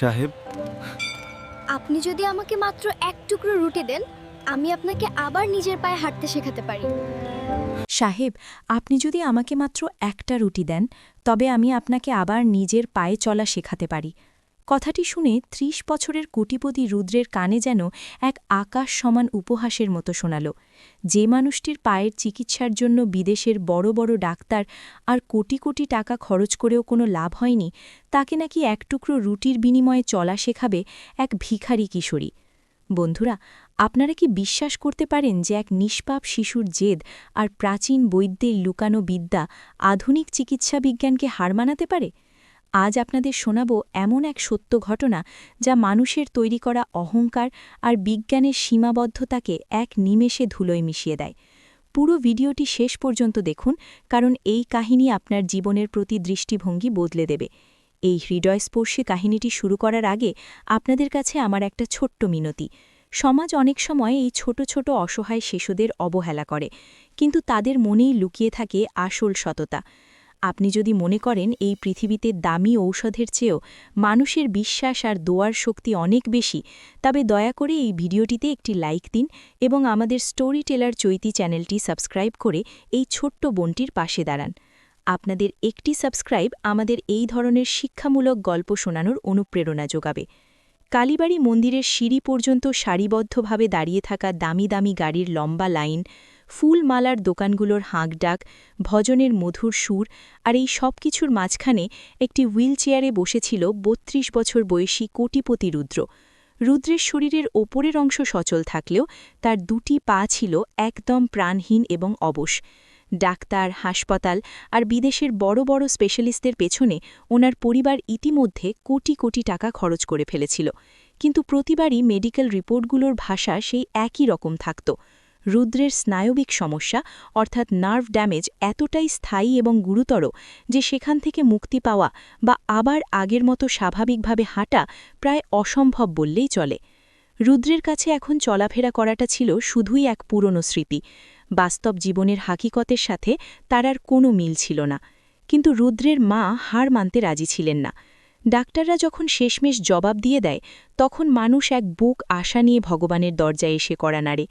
সাহেব। আপনি যদি আমাকে মাত্র এক টুকরো রুটি দেন আমি আপনাকে আবার নিজের পায়ে হাঁটতে শেখাতে পারি। সাহেব আপনি যদি আমাকে মাত্র একটা রুটি দেন তবে আমি আপনাকে আবার নিজের পায়ে চলা শেখাতে পারি। কথাটি শুনে ত্রিশ বছরের কোটিপতি রুদ্রের কানে যেন এক আকাশ সমান উপহাসের মতো শোনাল। যে মানুষটির পায়ের চিকিৎসার জন্য বিদেশের বড় বড় ডাক্তার আর কোটি কোটি টাকা খরচ করেও কোনো লাভ হয়নি, তাকে নাকি এক টুকরো রুটির বিনিময়ে চলা শেখাবে এক ভিখারি কিশোরী। বন্ধুরা, আপনারা কি বিশ্বাস করতে পারেন যে এক নিষ্পাপ শিশুর জেদ আর প্রাচীন বৈদ্যের লুকানো বিদ্যা আধুনিক চিকিৎসা বিজ্ঞানকে হার মানাতে পারে? আজ আপনাদের শোনাব এমন এক সত্য ঘটনা যা মানুষের তৈরি করা অহংকার আর বিজ্ঞানের সীমাবদ্ধতাকে এক নিমেষে ধুলোয় মিশিয়ে দেয়। পুরো ভিডিওটি শেষ পর্যন্ত দেখুন, কারণ এই কাহিনী আপনার জীবনের প্রতি দৃষ্টিভঙ্গি বদলে দেবে। এই হৃদয়স্পর্শী কাহিনীটি শুরু করার আগে আপনাদের কাছে আমার একটা ছোট্ট মিনতি। সমাজ অনেক সময় এই ছোট ছোট অসহায় শিশুদের অবহেলা করে, কিন্তু তাদের মনেই লুকিয়ে থাকে আসল সততা। আপনি যদি মনে করেন এই পৃথিবীতে দামি ঔষধের চেয়েও মানুষের বিশ্বাস আর দোয়ার শক্তি অনেক বেশি, তবে দয়া করে এই ভিডিওটিতে একটি লাইক দিন এবং আমাদের স্টোরি টেলার চৈতি চ্যানেলটি সাবস্ক্রাইব করে এই ছোট্ট বোনটির পাশে দাঁড়ান। আপনাদের একটি সাবস্ক্রাইব আমাদের এই ধরনের শিক্ষামূলক গল্প শোনানোর অনুপ্রেরণা যোগাবে। কালীবাড়ি মন্দিরের সিঁড়ি পর্যন্ত সারিবদ্ধভাবে দাঁড়িয়ে থাকা দামি দামি গাড়ির লম্বা লাইন ফুলমালার দোকানগুলোর হাঁকডাক, ভজনের মধুর সুর আর এই সব কিছুর মাঝখানে একটি হুইল চেয়ারে বসেছিল বত্রিশ বছর বয়সী কোটিপতি রুদ্র। রুদ্রের শরীরের ওপরের অংশ সচল থাকলেও তার দুটি পা ছিল একদম প্রাণহীন এবং অবশ। ডাক্তার, হাসপাতাল আর বিদেশের বড় বড় স্পেশালিস্টদের পেছনে ওনার পরিবার ইতিমধ্যে কোটি কোটি টাকা খরচ করে ফেলেছিল। কিন্তু প্রতিবারই মেডিকেল রিপোর্টগুলোর ভাষা সেই একই রকম থাকত। রুদ্রের স্নায়বিক সমস্যা, অর্থাৎ নার্ভ ড্যামেজ এতটাই স্থায়ী এবং গুরুতর যে সেখান থেকে মুক্তি পাওয়া বা আবার আগের মতো স্বাভাবিকভাবে হাঁটা প্রায় অসম্ভব বললেই চলে। রুদ্রের কাছে এখন চলাফেরা করাটা ছিল শুধুই এক পুরনো স্মৃতি। বাস্তব জীবনের হাকিকতের সাথে তার আর কোনো মিল ছিল না। কিন্তু রুদ্রের মা হার মানতে রাজি ছিলেন না। ডাক্তাররা যখন শেষমেশ জবাব দিয়ে দেয়, তখন মানুষ এক বুক আশা নিয়ে ভগবানের দরজায় এসে করা নাড়ে।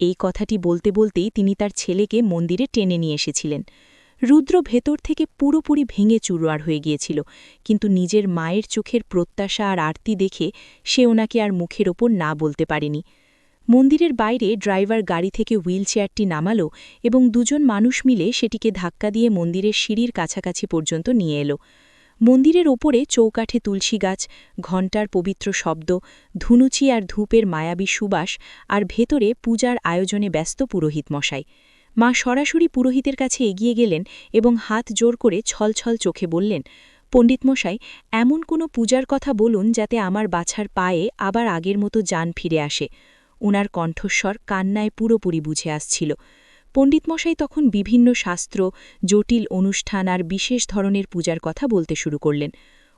এই কথাটি বলতে বলতেই তিনি তার ছেলেকে মন্দিরে টেনে নিয়ে এসেছিলেন। রুদ্র ভেতর থেকে পুরোপুরি ভেঙে চুরোয়ার হয়ে গিয়েছিল, কিন্তু নিজের মায়ের চোখের প্রত্যাশা আর আরতি দেখে সে ওনাকে আর মুখের ওপর না বলতে পারেনি। মন্দিরের বাইরে ড্রাইভার গাড়ি থেকে হুইল চেয়ারটি নামালো এবং দুজন মানুষ মিলে সেটিকে ধাক্কা দিয়ে মন্দিরের সিঁড়ির কাছাকাছি পর্যন্ত নিয়ে এলো। মন্দিরের ওপরে চৌকাঠে তুলসী গাছ, ঘণ্টার পবিত্র শব্দ, ধুনুচি আর ধূপের মায়াবী সুবাস আর ভেতরে পূজার আয়োজনে ব্যস্ত পুরোহিত মশাই মা সরাসরি পুরোহিতের কাছে এগিয়ে গেলেন এবং হাত জোর করে ছলছল চোখে বললেন পণ্ডিত মশাই এমন কোনো পূজার কথা বলুন যাতে আমার বাছার পায়ে আবার আগের মতো যান ফিরে আসে। উনার কণ্ঠস্বর কান্নায় পুরোপুরি বুঝে আসছিল। পণ্ডিতমশাই তখন বিভিন্ন শাস্ত্র, জটিল অনুষ্ঠান আর বিশেষ ধরনের পূজার কথা বলতে শুরু করলেন।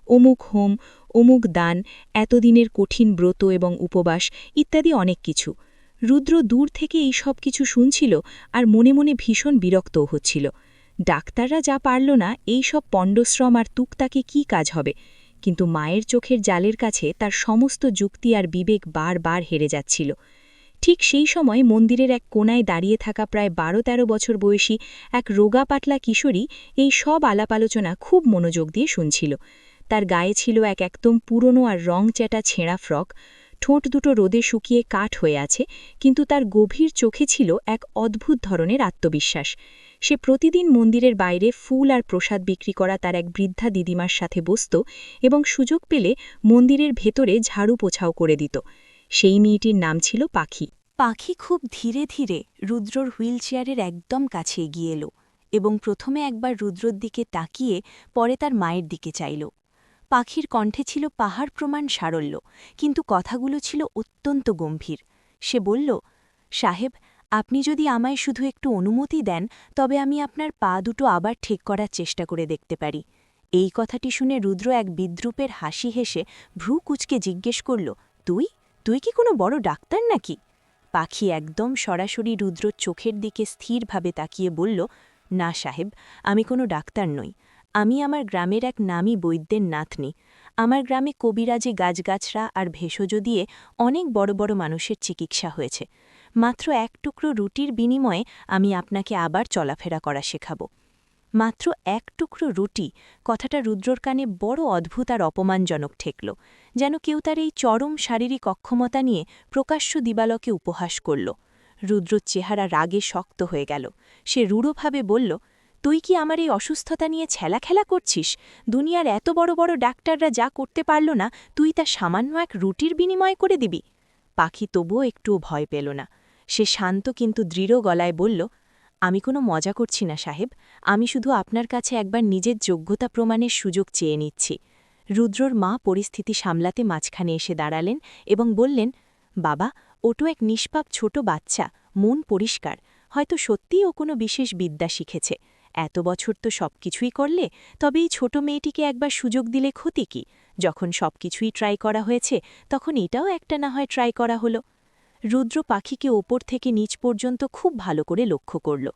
অমুক হোম, অমুক দান, এতদিনের কঠিন ব্রত এবং উপবাস ইত্যাদি অনেক কিছু। রুদ্র দূর থেকে এই সব কিছু শুনছিল আর মনে মনে ভীষণ বিরক্তও হচ্ছিল। ডাক্তাররা যা পারল না, এই সব পণ্ডশ্রম আর তুকতাকে কি কাজ হবে? কিন্তু মায়ের চোখের জালের কাছে তার সমস্ত যুক্তি আর বিবেক বারবার হেরে যাচ্ছিল। ঠিক সেই সময় মন্দিরের এক কোনায় দাঁড়িয়ে থাকা প্রায় বারো তেরো বছর বয়সী এক রোগা পাতলা কিশোরী এই সব আলাপ আলোচনা খুব মনোযোগ দিয়ে শুনছিল। তার গায়ে ছিল এক একদম পুরনো আর রং চ্যাটা ছেঁড়া ফ্রক। ঠোঁট দুটো রোদে শুকিয়ে কাঠ হয়ে আছে, কিন্তু তার গভীর চোখে ছিল এক অদ্ভুত ধরনের আত্মবিশ্বাস। সে প্রতিদিন মন্দিরের বাইরে ফুল আর প্রসাদ বিক্রি করা তার এক বৃদ্ধা দিদিমার সাথে বসত এবং সুযোগ পেলে মন্দিরের ভেতরে ঝাড়ু পোছাও করে দিত। সেই মেয়েটির নাম ছিল পাখি। পাখি খুব ধীরে ধীরে রুদ্রর হুইল চেয়ারের একদম কাছে এগিয়ে এলো এবং প্রথমে একবার রুদ্রর দিকে তাকিয়ে পরে তার মায়ের দিকে চাইল। পাখির কণ্ঠে ছিল পাহাড় প্রমাণ সারল্য, কিন্তু কথাগুলো ছিল অত্যন্ত গম্ভীর। সে বলল, সাহেব, আপনি যদি আমায় শুধু একটু অনুমতি দেন, তবে আমি আপনার পা দুটো আবার ঠিক করার চেষ্টা করে দেখতে পারি। এই কথাটি শুনে রুদ্র এক বিদ্রুপের হাসি হেসে ভ্রু কুচকে জিজ্ঞেস করল, তুই? তুই কি কোনো বড় ডাক্তার নাকি? পাখি একদম সরাসরি রুদ্র চোখের দিকে স্থিরভাবে তাকিয়ে বলল, না সাহেব, আমি কোনো ডাক্তার নই। আমি আমার গ্রামের এক নামী বৈদ্যের নাতনি। আমার গ্রামে কবিরাজি গাছগাছরা আর ভেষজ দিয়ে অনেক বড় বড় মানুষের চিকিৎসা হয়েছে। মাত্র এক টুকরো রুটির বিনিময়ে আমি আপনাকে আবার চলাফেরা করা শেখাব। মাত্র এক টুকরো রুটি কথাটা রুদ্রর কানে বড় অদ্ভুত আর অপমানজনক ঠেকল, যেন কেউ তার এই চরম শারীরিক অক্ষমতা নিয়ে প্রকাশ্য দিবালকে উপহাস করল। রুদ্রর চেহারা রাগে শক্ত হয়ে গেল। সে রূঢ়ভাবে বলল, তুই কি আমার এই অসুস্থতা নিয়ে ছেলাখেলা করছিস? দুনিয়ার এত বড় বড় ডাক্তাররা যা করতে পারল না, তুই তা সামান্য এক রুটির বিনিময় করে দিবি? পাখি তবুও একটুও ভয় পেল না। সে শান্ত কিন্তু দৃঢ় গলায় বলল আমি কোনো মজা করছি না, সাহেব। আমি শুধু আপনার কাছে একবার নিজের যোগ্যতা প্রমাণের সুযোগ চেয়ে নিচ্ছি। রুদ্রর মা পরিস্থিতি সামলাতে মাঝখানে এসে দাঁড়ালেন এবং বললেন, বাবা ওটো এক নিষ্পাপ ছোট বাচ্চা, মন পরিষ্কার। হয়তো সত্যিই ও কোনো বিশেষ বিদ্যা শিখেছে। এত বছর তো সবকিছুই করলে, তবে এই ছোট মেয়েটিকে একবার সুযোগ দিলে ক্ষতি কি? যখন সবকিছুই ট্রাই করা হয়েছে, তখন এটাও একটা না হয় ট্রাই করা হলো। রুদ্র পাখিকে ওপর থেকে নিচ পর্যন্ত খুব ভালো করে লক্ষ্য করল।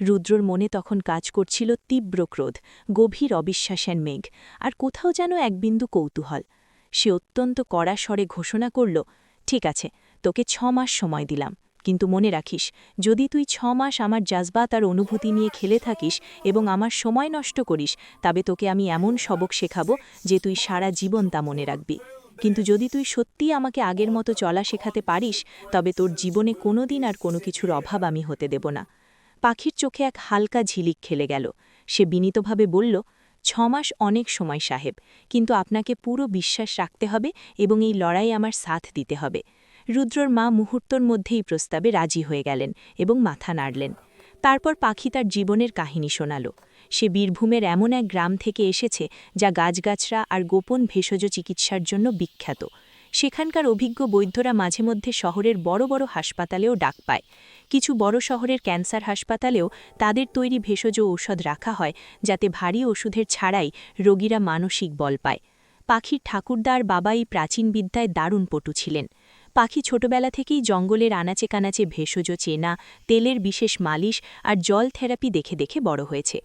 রুদ্রর মনে তখন কাজ করছিল তীব্র ক্রোধ, গভীর অবিশ্বাসের মেঘ, আর কোথাও যেন এক বিন্দু কৌতূহল। সে অত্যন্ত কড়া স্বরে ঘোষণা করল, ঠিক আছে, তোকে ছ মাস সময় দিলাম। কিন্তু মনে রাখিস, যদি তুই ছ মাস আমার জাজবাত আর অনুভূতি নিয়ে খেলে থাকিস এবং আমার সময় নষ্ট করিস, তবে তোকে আমি এমন সবক শেখাবো যে তুই সারা জীবন তা মনে রাখবি। কিন্তু যদি তুই সত্যিই আমাকে আগের মতো চলা শেখাতে পারিস, তবে তোর জীবনে কোনো দিন আর কোনো কিছুর অভাব আমি হতে দেব না। পাখির চোখে এক হালকা ঝিলিক খেলে গেল। সে বিনীতভাবে বলল, ছমাস অনেক সময় সাহেব, কিন্তু আপনাকে পুরো বিশ্বাস রাখতে হবে এবং এই লড়াই আমার সাথ দিতে হবে। রুদ্রর মা মুহূর্তর মধ্যেই প্রস্তাবে রাজি হয়ে গেলেন এবং মাথা নাড়লেন। তারপর পাখি তার জীবনের কাহিনী শোনাল। সে বীরভূমের এমন এক গ্রাম থেকে এসেছে যা গাছগাছরা আর গোপন ভেষজ চিকিৎসার জন্য বিখ্যাত। সেখানকার অভিজ্ঞ বৈদ্যরা মাঝে মধ্যে শহরের বড় বড় হাসপাতালেও ডাক পায়। কিছু বড় শহরের ক্যান্সার হাসপাতালেও তাদের তৈরি ভেষজ ঔষধ রাখা হয়, যাতে ভারী ওষুধের ছাড়াই রোগীরা মানসিক বল পায়। পাখির ঠাকুরদার বাবা এই প্রাচীন বিদ্যায় দারুণ পটু ছিলেন। পাখি ছোটবেলা থেকেই জঙ্গলের আনাচে কানাচে ভেষজ, চেনা, তেলের বিশেষ মালিশ আর জল থেরাপি দেখে দেখে বড় হয়েছে।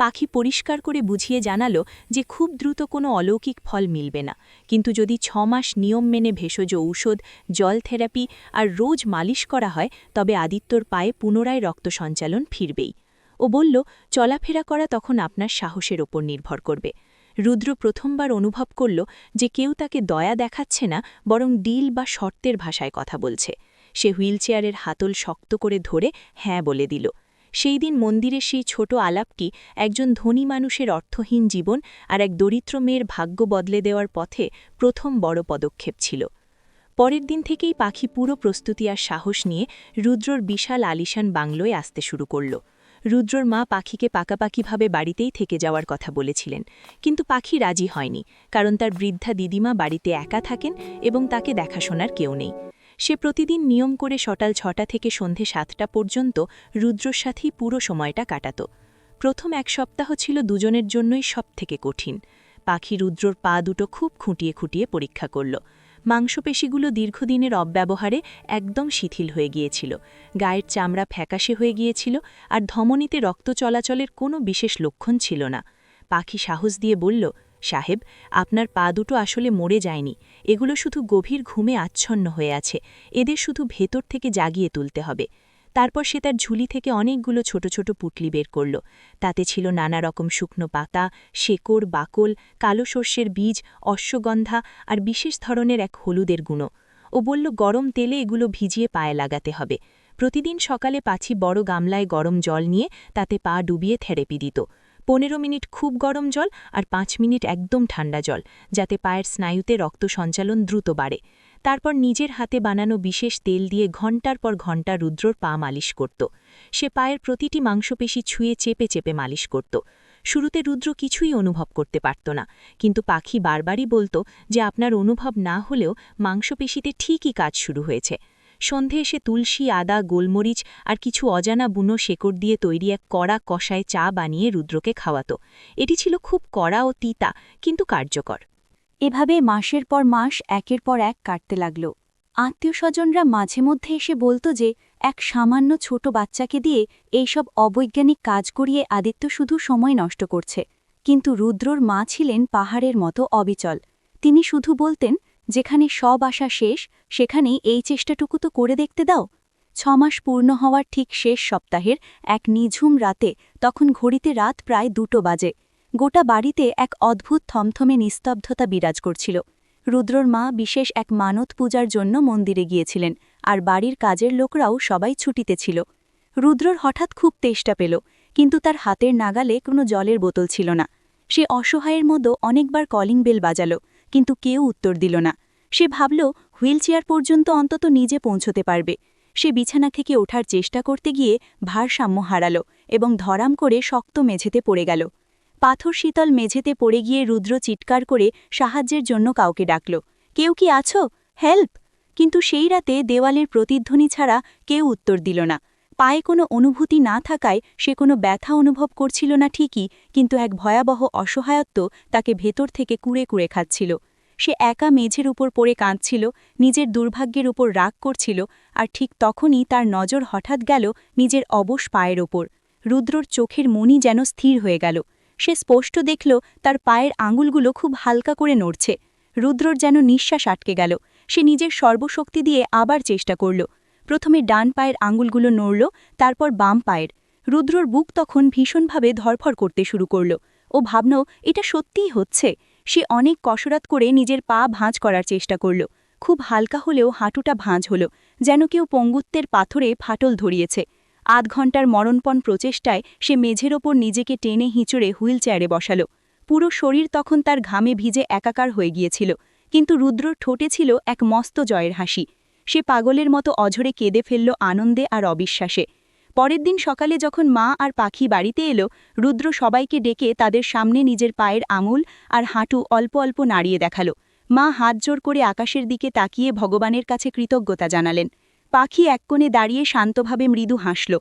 পাখি পরিষ্কার করে বুঝিয়ে জানালো যে খুব দ্রুত কোনো অলৌকিক ফল মিলবে না। কিন্তু যদি ছ মাস নিয়ম মেনে ভেষজ ঔষধ, জল থেরাপি আর রোজ মালিশ করা হয়, তবে আদিত্যর পায়ে পুনরায় রক্ত সঞ্চালন ফিরবেই। ও বলল, চলাফেরা করা তখন আপনার সাহসের ওপর নির্ভর করবে। রুদ্র প্রথমবার অনুভব করল যে কেউ তাকে দয়া দেখাচ্ছে না, বরং ডিল বা শর্তের ভাষায় কথা বলছে। সে হুইলচেয়ারের হাতল শক্ত করে ধরে হ্যাঁ বলে দিল। সেই দিন মন্দিরের সেই ছোট আলাপটি একজন ধনী মানুষের অর্থহীন জীবন আর এক দরিদ্র মেয়ের ভাগ্য বদলে দেওয়ার পথে প্রথম বড় পদক্ষেপ ছিল। পরের দিন থেকেই পাখি পুরো প্রস্তুতি আর সাহস নিয়ে রুদ্রর বিশাল আলিশান বাংলোয় আসতে শুরু করল। রুদ্রর মা পাখিকে পাকাপাকিভাবে বাড়িতেই থেকে যাওয়ার কথা বলেছিলেন, কিন্তু পাখি রাজি হয়নি, কারণ তার বৃদ্ধা দিদিমা বাড়িতে একা থাকেন এবং তাকে দেখাশোনার কেউ নেই। সে প্রতিদিন নিয়ম করে সকাল ছটা থেকে সন্ধে সাতটা পর্যন্ত রুদ্রর সাথেই পুরো সময়টা কাটাত। প্রথম এক সপ্তাহ ছিল দুজনের জন্যই সবথেকে কঠিন। পাখি রুদ্রর পা দুটো খুব খুঁটিয়ে খুঁটিয়ে পরীক্ষা করল। মাংসপেশিগুলো দীর্ঘদিনের অব্যবহারে একদম শিথিল হয়ে গিয়েছিল। গায়ের চামড়া ফ্যাকাশে হয়ে গিয়েছিল আর ধমনীতে রক্ত চলাচলের কোনো বিশেষ লক্ষণ ছিল না। পাখি সাহস দিয়ে বলল সাহেব, আপনার পা দুটো আসলে মরে যায়নি। এগুলো শুধু গভীর ঘুমে আচ্ছন্ন হয়ে আছে। এদের শুধু ভেতর থেকে জাগিয়ে তুলতে হবে। তারপর সে তার ঝুলি থেকে অনেকগুলো ছোট ছোট পুটলি বের করল। তাতে ছিল নানা রকম শুকনো পাতা, শেকড়, বাকল, কালো সর্ষের বীজ, অশ্বগন্ধা আর বিশেষ ধরনের এক হলুদের গুঁড়ো। ও বলল, গরম তেলে এগুলো ভিজিয়ে পায়ে লাগাতে হবে। প্রতিদিন সকালে পাছি বড় গামলায় গরম জল নিয়ে তাতে পা ডুবিয়ে থেরাপি দিত। পনেরো মিনিট খুব গরম জল আর পাঁচ মিনিট একদম ঠান্ডা জল, যাতে পায়ের স্নায়ুতে রক্ত সঞ্চালন দ্রুত বাড়ে। তারপর নিজের হাতে বানানো বিশেষ তেল দিয়ে ঘণ্টার পর ঘণ্টা রুদ্রর পা মালিশ করত। সে পায়ের প্রতিটি মাংসপেশি ছুঁয়ে চেপে চেপে মালিশ করত। শুরুতে রুদ্র কিছুই অনুভব করতে পারত না, কিন্তু পাখি বারবারই বলত যে আপনার অনুভব না হলেও মাংসপেশিতে ঠিকই কাজ শুরু হয়েছে। সন্ধে এসে তুলসী, আদা, গোলমরিচ আর কিছু অজানা বুনো শেকড় দিয়ে তৈরি এক কড়া কষায় চা বানিয়ে রুদ্রকে খাওয়াত। এটি ছিল খুব কড়া ও তিতা, কিন্তু কার্যকর। এভাবে মাসের পর মাস, একের পর এক কাটতে লাগল। আত্মীয় স্বজনরা মাঝে মধ্যে এসে বলতো যে, এক সামান্য ছোট বাচ্চাকে দিয়ে এইসব অবৈজ্ঞানিক কাজ করিয়ে আদিত্য শুধু সময় নষ্ট করছে। কিন্তু রুদ্রর মা ছিলেন পাহাড়ের মতো অবিচল। তিনি শুধু বলতেন যেখানে সব আশা শেষ, সেখানেই এই চেষ্টাটুকু তো করে দেখতে দাও। ছমাস পূর্ণ হওয়ার ঠিক শেষ সপ্তাহের এক নিঝুম রাতে, তখন ঘড়িতে রাত প্রায় দুটো বাজে। গোটা বাড়িতে এক অদ্ভুত থমথমে নিস্তব্ধতা বিরাজ করছিল। রুদ্রর মা বিশেষ এক মানত পূজার জন্য মন্দিরে গিয়েছিলেন, আর বাড়ির কাজের লোকরাও সবাই ছুটিতে ছিল। রুদ্রর হঠাৎ খুব তেষ্টা পেল, কিন্তু তার হাতের নাগালে কোনো জলের বোতল ছিল না। সে অসহায়ের মতো অনেকবার কলিং বেল বাজালো। কিন্তু কেউ উত্তর দিল না। সে ভাবল, হুইলচেয়ার পর্যন্ত অন্তত নিজে পৌঁছতে পারবে। সে বিছানা থেকে ওঠার চেষ্টা করতে গিয়ে ভারসাম্য হারাল এবং ধরাম করে শক্ত মেঝেতে পড়ে গেল। পাথর শীতল মেঝেতে পড়ে গিয়ে রুদ্র চিৎকার করে সাহায্যের জন্য কাউকে ডাকল। কেউ কি আছো? হেল্প! কিন্তু সেই রাতে দেওয়ালের প্রতিধ্বনি ছাড়া কেউ উত্তর দিল না। পায়ে কোনো অনুভূতি না থাকায় সে কোনো ব্যথা অনুভব করছিল না ঠিকই, কিন্তু এক ভয়াবহ অসহায়ত্ব তাকে ভেতর থেকে কুড়ে কুড়ে খাচ্ছিল। সে একা মেঝের উপর পড়ে কাঁদছিল, নিজের দুর্ভাগ্যের উপর রাগ করছিল আর ঠিক তখনই তার নজর হঠাৎ গেল নিজের অবশ পায়ের ওপর। রুদ্রর চোখের মনি যেন স্থির হয়ে গেল। সে স্পষ্ট দেখল তার পায়ের আঙুলগুলো খুব হালকা করে নড়ছে। রুদ্রর যেন নিঃশ্বাস আটকে গেল। সে নিজের সর্বশক্তি দিয়ে আবার চেষ্টা করল। প্রথমে ডান পায়ের আঙুলগুলো নড়ল, তারপর বাম পায়ের। রুদ্রর বুক তখন ভীষণভাবে ধরফর করতে শুরু করল। ও ভাবন এটা সত্যিই হচ্ছে। সে অনেক কসরত করে নিজের পা ভাঁজ করার চেষ্টা করল। খুব হালকা হলেও হাঁটুটা ভাঁজ হল, যেন কেউ পঙ্গুত্বের পাথরে ফাটল ধরিয়েছে। আধ ঘণ্টার মরণপণ প্রচেষ্টায় সে মেঝের ওপর নিজেকে টেনে হিঁচড়ে হুইল চেয়ারে বসাল। পুরো শরীর তখন তার ঘামে ভিজে একাকার হয়ে গিয়েছিল, কিন্তু রুদ্রর ঠোঁটে ছিল এক মস্ত জয়ের হাসি। সে পাগলের মতো অঝরে কেঁদে ফেলল আনন্দে আর অবিশ্বাসে। পরের দিন সকালে যখন মা আর পাখি বাড়িতে এলো, রুদ্র সবাইকে ডেকে তাদের সামনে নিজের পায়ের আঙুল আর হাঁটু অল্প অল্প নাড়িয়ে দেখাল। মা হাত জোর করে আকাশের দিকে তাকিয়ে ভগবানের কাছে কৃতজ্ঞতা জানালেন। পাখি এক কোণে দাঁড়িয়ে শান্তভাবে মৃদু হাসল।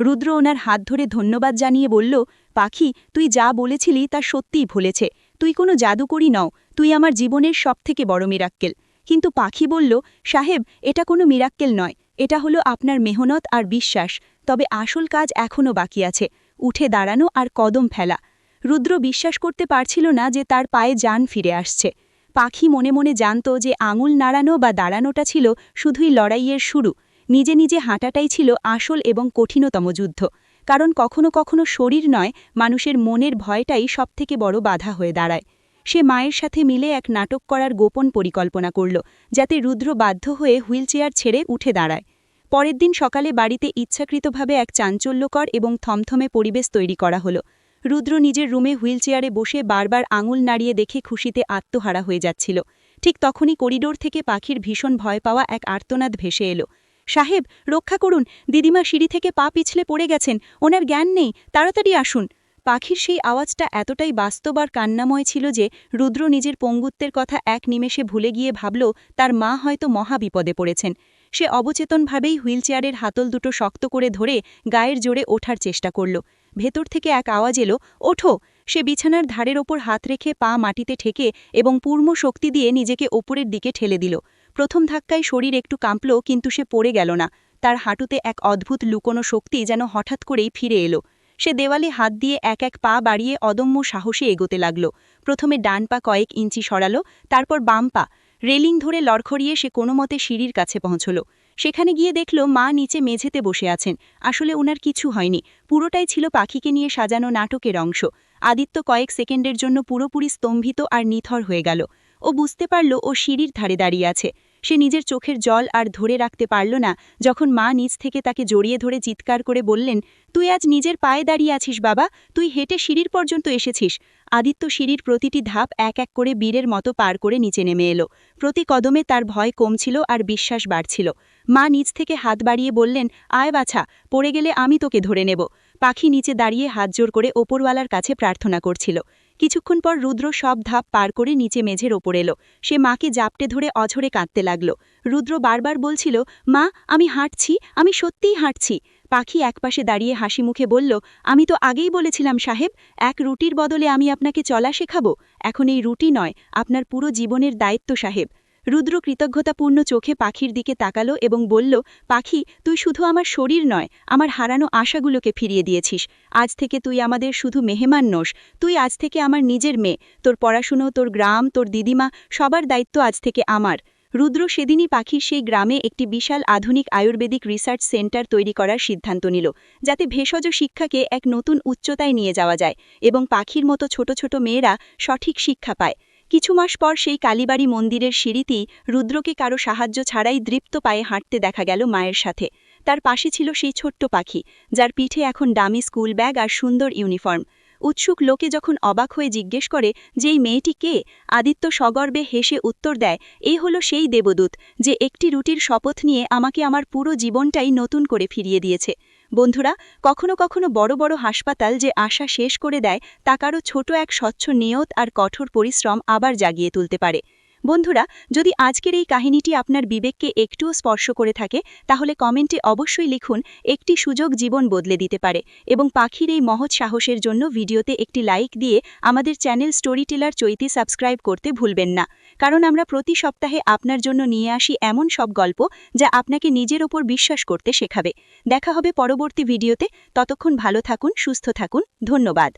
রুদ্র ওনার হাত ধরে ধন্যবাদ জানিয়ে বলল, পাখি, তুই যা বলেছিলি তা সত্যিই ভুলেছে। তুই কোনো জাদুকরি নও। তুই আমার জীবনের সবথেকে বড় মিরাক্কেল কিন্তু পাখি বলল, সাহেব, এটা কোনো মিরাক্কেল নয়। এটা হলো আপনার মেহনত আর বিশ্বাস। তবে আসল কাজ এখনও বাকি আছে। উঠে দাঁড়ানো আর কদম ফেলা। রুদ্র বিশ্বাস করতে পারছিল না যে তার পায়ে যান ফিরে আসছে। পাখি মনে মনে জানত যে আঙুল নাড়ানো বা দাঁড়ানোটা ছিল শুধুই লড়াইয়ের শুরু। নিজে নিজে হাঁটাটাই ছিল আসল এবং কঠিনতম যুদ্ধ। কারণ কখনো কখনো শরীর নয়, মানুষের মনের ভয়টাই সবথেকে বড় বাধা হয়ে দাঁড়ায়। সে মায়ের সাথে মিলে এক নাটক করার গোপন পরিকল্পনা করল, যাতে রুদ্র বাধ্য হয়ে হুইলচেয়ার ছেড়ে উঠে দাঁড়ায়। পরের দিন সকালে বাড়িতে ইচ্ছাকৃতভাবে এক চাঞ্চল্যকর এবং থমথমে পরিবেশ তৈরি করা হলো। রুদ্র নিজের রুমে হুইলচেয়ারে বসে বারবার আঙুল নাড়িয়ে দেখে খুশিতে আত্মহারা হয়ে যাচ্ছিল। ঠিক তখনই করিডোর থেকে পাখির ভীষণ ভয় পাওয়া এক আর্তনাদ ভেসে এলো। সাহেব, রক্ষা করুন, দিদিমা সিঁড়ি থেকে পা পিছলে পড়ে গেছেন, ওনার জ্ঞান নেই, তাড়াতাড়ি আসুন। পাখির সেই আওয়াজটা এতটাই বাস্তব আর কান্নাময় ছিল যে রুদ্র নিজের পঙ্গুত্বের কথা এক নিমেষে ভুলে গিয়ে ভাবল, তার মা হয়তো মহা বিপদে পড়েছেন। সে অবচেতনভাবেই হুইলচেয়ারের হাতল দুটো শক্ত করে ধরে গায়ের জোরে ওঠার চেষ্টা করল। ভেতর থেকে এক আওয়াজ এলো, ওঠো! সে বিছানার ধারের ওপর হাত রেখে পা মাটিতে ঠেকে এবং পূর্ণ শক্তি দিয়ে নিজেকে ওপরের দিকে ঠেলে দিল। প্রথম ধাক্কায় শরীর একটু কাঁপল, কিন্তু সে পড়ে গেল না। তার হাঁটুতে এক অদ্ভুত লুকোনো শক্তি যেন হঠাৎ করেই ফিরে এলো। সে দেওয়ালে হাত দিয়ে এক এক পা বাড়িয়ে অদম্য সাহসে এগোতে লাগল। প্রথমে ডান পা কয়েক ইঞ্চি সরালো, তারপর বাম পা। রেলিং ধরে লড়খড়িয়ে সে কোনো মতে সিঁড়ির কাছে পৌঁছল। সেখানে গিয়ে দেখল মা নিচে মেঝেতে বসে আছেন। আসলে ওনার কিছু হয়নি। পুরোটাই ছিল পাখিকে নিয়ে সাজানো নাটকের অংশ। আদিত্য কয়েক সেকেন্ডের জন্য পুরোপুরি স্তম্ভিত আর নিথর হয়ে গেল। ও বুঝতে পারল ও সিঁড়ির ধারে দাঁড়িয়ে আছে। সে নিজের চোখের জল আর ধরে রাখতে পারল না, যখন মা নিচ থেকে তাকে জড়িয়ে ধরে চিৎকার করে বললেন, তুই আজ নিজের পায়ে দাঁড়িয়ে আছিস বাবা, তুই হেঁটে সিঁড়ির পর্যন্ত এসেছিস। আদিত্য সিঁড়ির প্রতিটি ধাপ এক এক করে বীরের মতো পার করে নিচে নেমে এলো। প্রতি কদমে তার ভয় কমছিল আর বিশ্বাস বাড়ছিল। মা নিজ থেকে হাত বাড়িয়ে বললেন, আয় বাছা, পড়ে গেলে আমি তোকে ধরে নেব। পাখি নিচে দাঁড়িয়ে হাত জোর করে ওপরওয়ালার কাছে প্রার্থনা করছিল। কিছুক্ষণ পর রুদ্র সব ধাপ পার করে নিচে মেঝের ওপর এলো। সে মাকে জাপটে ধরে অঝরে কাঁদতে লাগল। রুদ্র বারবার বলছিল, মা, আমি হাঁটছি, আমি সত্যিই হাঁটছি। পাখি একপাশে দাঁড়িয়ে হাসি মুখে বলল, আমি তো আগেই বলেছিলাম সাহেব, এক রুটির বদলে আমি আপনাকে চলা শেখাবো। এখন এই রুটি নয়, আপনার পুরো জীবনের দায়িত্ব সাহেব। রুদ্র কৃতজ্ঞতাপূর্ণ চোখে পাখির দিকে তাকালো এবং বলল, পাখি, তুই শুধু আমার শরীর নয়, আমার হারানো আশাগুলোকে ফিরিয়ে দিয়েছিস। আজ থেকে তুই আমাদের শুধু মেহমান নোস। তুই আজ থেকে আমার নিজের মেয়ে। তোর পড়াশুনো, তোর গ্রাম, তোর দিদিমা, সবার দায়িত্ব আজ থেকে আমার রুদ্র সেদিনই পাখির সেই গ্রামে একটি বিশাল আধুনিক আয়ুর্বেদিক রিসার্চ সেন্টার তৈরি করার সিদ্ধান্ত নিল, যাতে ভেষজ শিক্ষাকে এক নতুন উচ্চতায় নিয়ে যাওয়া যায় এবং পাখির মতো ছোট ছোট মেয়েরা সঠিক শিক্ষা পায়। কিছু মাস পর সেই কালীবাড়ি মন্দিরের সিঁড়িতেই রুদ্রকে কারও সাহায্য ছাড়াই দৃপ্ত পায়ে হাঁটতে দেখা গেল মায়ের সাথে। তার পাশে ছিল সেই ছোট্ট পাখি, যার পিঠে এখন দামি স্কুল ব্যাগ আর সুন্দর ইউনিফর্ম। উৎসুক লোকে যখন অবাক হয়ে জিজ্ঞেস করে, যে এই মেয়েটি কে? আদিত্য সগর্বে হেসে উত্তর দেয় এ হলো সেই দেবদূত, যে একটি রুটির শপথ নিয়ে আমাকে আমার পুরো জীবনটাই নতুন করে ফিরিয়ে দিয়েছে। বন্ধুরা, কখনো কখনো বড় বড় হাসপাতাল যে আশা শেষ করে দেয়, তা কারও ছোট এক স্বচ্ছ নিয়ত আর কঠোর পরিশ্রম আবার জাগিয়ে তুলতে পারে। বন্ধুরা, যদি আজকের এই কাহিনীটি আপনার বিবেককে একটুও স্পর্শ করে থাকে, তাহলে কমেন্টে অবশ্যই লিখুন, একটি সুযোগ জীবন বদলে দিতে পারে এবং পাখির এই মহৎ সাহসের জন্য ভিডিওতে একটি লাইক দিয়ে আমাদের channel story teller Chaiti subscribe করতে ভুলবেন না। কারণ আমরা প্রতি সপ্তাহে আপনার জন্য নিয়ে আসি এমন সব গল্প যা আপনাকে নিজের ওপর বিশ্বাস করতে শেখাবে। দেখা হবে পরবর্তী ভিডিওতে। ততক্ষণ ভালো থাকুন, সুস্থ থাকুন। ধন্যবাদ।